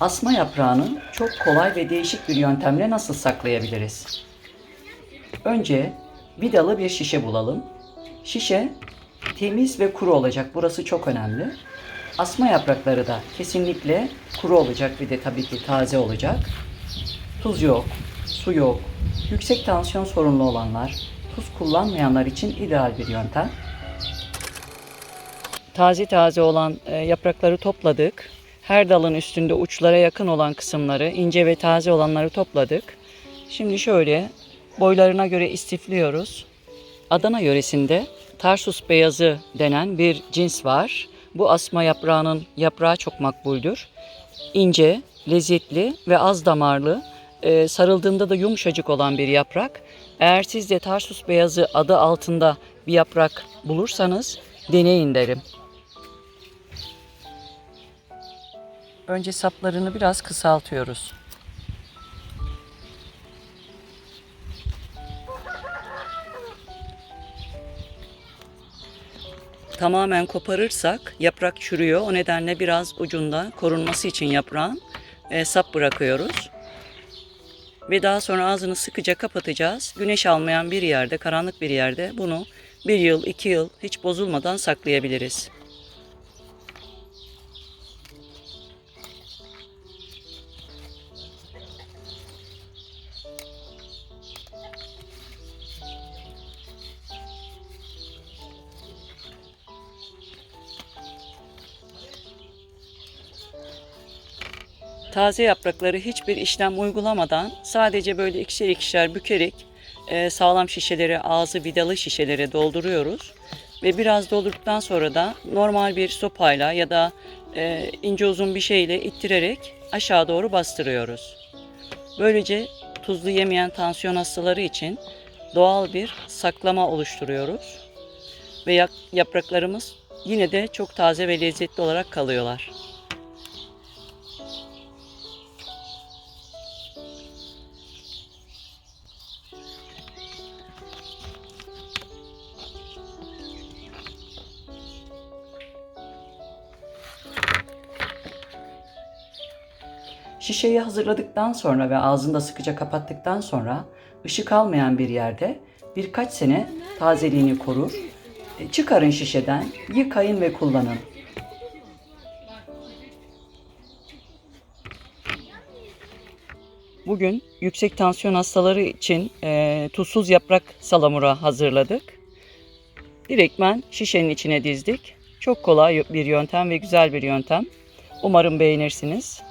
Asma yaprağını çok kolay ve değişik bir yöntemle nasıl saklayabiliriz? Önce vidalı bir şişe bulalım. Şişe temiz ve kuru olacak. Burası çok önemli. Asma yaprakları da kesinlikle kuru olacak ve de tabii ki taze olacak. Tuz yok, su yok. Yüksek tansiyon sorunlu olanlar, tuz kullanmayanlar için ideal bir yöntem. Taze taze olan e, yaprakları topladık. Her dalın üstünde uçlara yakın olan kısımları, ince ve taze olanları topladık. Şimdi şöyle boylarına göre istifliyoruz. Adana yöresinde Tarsus beyazı denen bir cins var. Bu asma yaprağının yaprağı çok makbuldür. İnce, lezzetli ve az damarlı, e, sarıldığında da yumuşacık olan bir yaprak. Eğer siz de Tarsus beyazı adı altında bir yaprak bulursanız deneyin derim. Önce saplarını biraz kısaltıyoruz. Tamamen koparırsak yaprak çürüyor. O nedenle biraz ucunda korunması için yaprağın e, sap bırakıyoruz. Ve daha sonra ağzını sıkıca kapatacağız. Güneş almayan bir yerde, karanlık bir yerde bunu bir yıl, iki yıl hiç bozulmadan saklayabiliriz. Taze yaprakları hiçbir işlem uygulamadan sadece böyle ikişer ikişer bükerek e, sağlam şişelere, ağzı vidalı şişelere dolduruyoruz. Ve biraz doldurduktan sonra da normal bir sopayla ya da e, ince uzun bir şeyle ittirerek aşağı doğru bastırıyoruz. Böylece tuzlu yemeyen tansiyon hastaları için doğal bir saklama oluşturuyoruz. Ve yapraklarımız yine de çok taze ve lezzetli olarak kalıyorlar. Şişeyi hazırladıktan sonra ve ağzını da sıkıca kapattıktan sonra ışık almayan bir yerde birkaç sene tazeliğini korur. E, Çıkarın şişeden, yıkayın ve kullanın. Bugün yüksek tansiyon hastaları için e, tuzsuz yaprak salamura hazırladık. Direktmen şişenin içine dizdik. Çok kolay bir yöntem ve güzel bir yöntem. Umarım beğenirsiniz.